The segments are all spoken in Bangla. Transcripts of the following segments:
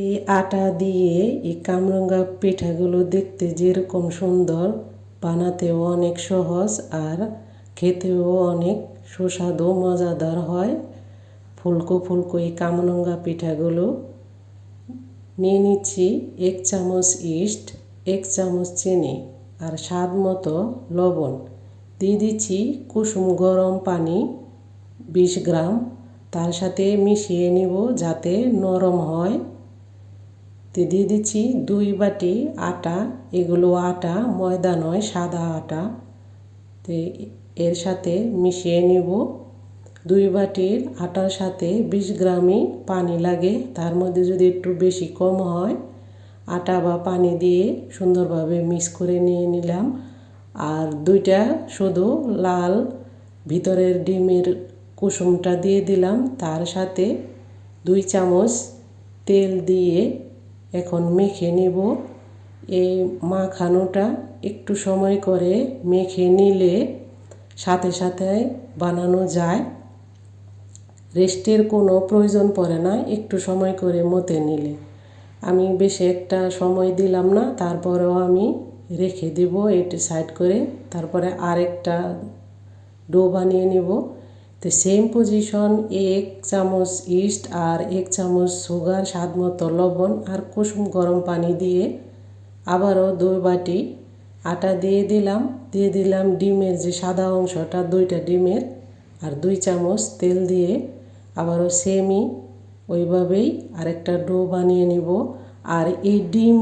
এই আটা দিয়ে এই কামরাঙ্গা পিঠাগুলো দেখতে যেরকম সুন্দর, বানাতেও অনেক সহজ আর খেতেও অনেক সুস্বাদু, মজাদার হয়। ফুলকো ফুলকো এই কামরাঙ্গা পিঠাগুলো। নিয়ে নিচ্ছি এক চামচ ইস্ট, এক চামচ চিনি আর স্বাদ মতো লবণ। দিয়ে দিচ্ছি কুসুম গরম পানি, বিশ গ্রাম। তার সাথে মিশিয়ে নিব যাতে নরম হয়। তো দিয়ে দিচ্ছি দুই বাটি আটা। এগুলো আটা, ময়দা নয়, সাদা আটা। তো এর সাথে মিশিয়ে নিব। দুই বাটির আটার সাথে বিশ গ্রামই পানি লাগে। তার মধ্যে যদি একটু বেশি কম হয়, আটা বা পানি দিয়ে সুন্দরভাবে মিক্স করে নিয়ে নিলাম। আর দুইটা শুধু লাল ভিতরের ডিমের কুসুমটা দিয়ে দিলাম। তার সাথে দুই চামচ তেল দিয়ে এখন মেখে নেব। এই মাখানোটা একটু সময় করে মেখে নিলে সাথে সাথে বানানো যায়। রেস্টের কোনো প্রয়োজন পড়ে না, একটু সময় করে মতে নিলে। আমি বেশি একটা সময় দিলাম না, তারপরেও আমি রেখে দেব, এটি সাইড করে। তারপরে আরেকটা ডো বানিয়ে নেব। তো সেম পজিশন এক চামচ ইস্ট আর এক চামচ সুগার স্বাদ মতো লবণ আর কুসুম গরম পানি দিয়ে আবারও দুই বাটি আটা দিয়ে দিলাম। দিয়ে দিলাম ডিমের যে সাদা অংশটা, দুইটা ডিমের আর দুই চামচ তেল দিয়ে আবারও সেমই ওইভাবেই আরেকটা ডো বানিয়ে নিব। আর এই ডিম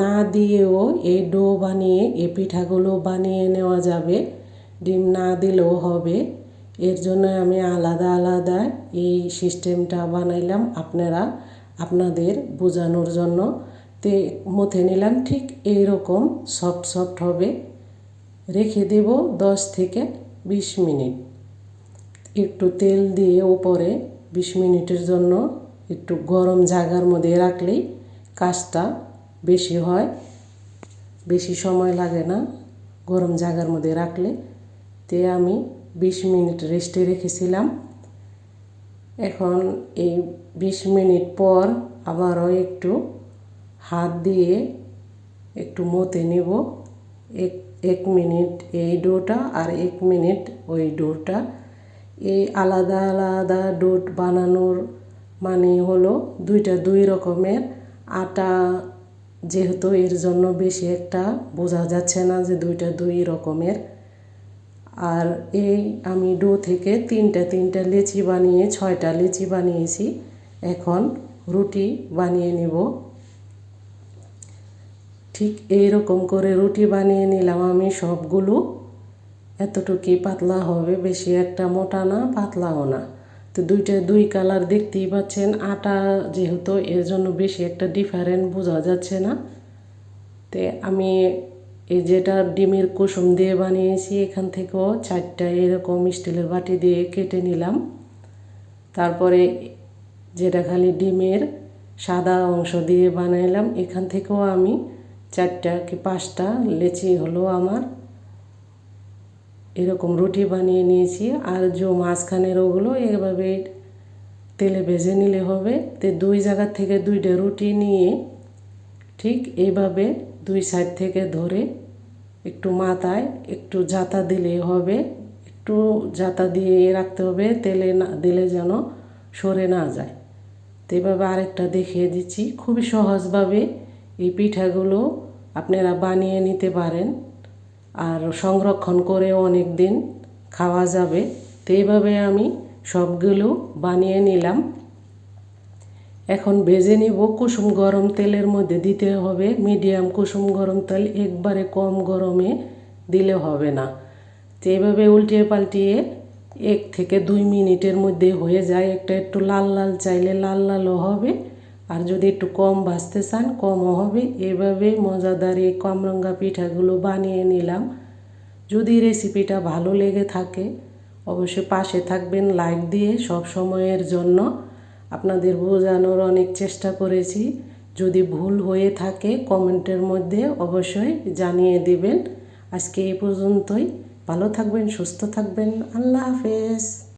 না দিয়েও এই ডো বানিয়ে, এই পিঠাগুলো বানিয়ে নেওয়া যাবে। ডিম না দিলেও হবে। এর জন্য আমি আলাদা আলাদা এই সিস্টেমটা বানাইলাম আপনারা, আপনাদের বোঝানোর জন্য। তে মথে নিলাম ঠিক এইরকম সফট সফট হবে। রেখে দেব দশ থেকে বিশ মিনিট। একটু তেল দিয়ে ওপরে বিশ মিনিটের জন্য একটু গরম জায়গার মধ্যে রাখলেই কাজটা বেশি হয়। বেশি সময় লাগে না গরম জায়গার মধ্যে রাখলে। তে আমি বিশ মিনিট রেস্টে রেখেছিলাম। এখন এই বিশ মিনিট পর আবারও একটু হাত দিয়ে একটু মতে নেব। এক এক মিনিট এই ডোটা আর এক মিনিট ওই ডোটা। এই আলাদা আলাদা ডোট বানানোর মানে হলো দুইটা দুই রকমের। আটা যেহেতু এর জন্য বেশি একটা বোঝা যাচ্ছে না যে দুইটা দুই রকমের। আর এই আমি ডো থেকে তিনটা তিনটা লেচি বানিয়ে, ছয়টা লেচি বানিয়েছি। এখন রুটি বানিয়ে নেব। ঠিক এই রকম করে রুটি বানিয়ে নিলাম আমি সবগুলো। এতটুকুই পাতলা হবে, বেশি একটা মোটা না, পাতলাও না। তো দুইটা, দুই কালার দেখতেই পাচ্ছেন, আটা যেহেতু এর জন্য বেশি একটা ডিফারেন্ট বোঝা যাচ্ছে না। তে আমি এই যেটা ডিমের কুসুম দিয়ে বানিয়েছি, এখান থেকেও চারটা এরকম স্টিলের বাটি দিয়ে কেটে নিলাম। তারপরে যেটা খালি ডিমের সাদা অংশ দিয়ে বানাইলাম, এখান থেকেও আমি চারটা কি পাঁচটা লেচি হলো আমার এরকম রুটি বানিয়ে নিয়েছি। আর যে মাঝখানের ওগুলো এভাবে তেলে ভেজে নিলে হবে। তো দুই জায়গা থেকে দুইটা রুটি নিয়ে ঠিক এইভাবে দুই সাইড থেকে ধরে একটু মাথায় একটু জাতা দিলে হবে। একটু জাতা দিয়ে রাখতে হবে, তেলে না দিলে যেন সরে না যায়। তো এভাবে আরেকটা দেখিয়ে দিচ্ছি। খুবই সহজভাবে এই পিঠাগুলো আপনারা বানিয়ে নিতে পারেন আর সংরক্ষণ করে অনেক দিন খাওয়া যাবে। তো এইভাবে আমি সবগুলো বানিয়ে নিলাম। এখন ভেজে নিব কুসুম গরম তেলের মধ্যে দিতে হবে মিডিয়াম কুসুম গরম তেল, একবারে কম গরমে দিলে হবে না। তো এইভাবে উল্টিয়ে পাল্টিয়ে এক থেকে দুই মিনিটের মধ্যে হয়ে যায়, একটা একটু লাল লাল চাইলে লাল লালও হবে, আর যদি একটু কম ভাজতে চান, কমও হবে। এভাবে মজাদার এই কামরাঙ্গা পিঠাগুলো বানিয়ে নিলাম। যদি রেসিপিটা ভালো লেগে থাকে, অবশ্যই পাশে থাকবেন, লাইক দিয়ে সব সময়ের জন্য। আপনাদের বোঝানোর অনেক চেষ্টা করেছি। যদি ভুল হয়ে থাকে, কমেন্টের মধ্যে অবশ্যই জানিয়ে দেবেন। আজকে এই পর্যন্তই। ভালো থাকবেন, সুস্থ থাকবেন। আল্লাহ হাফেজ।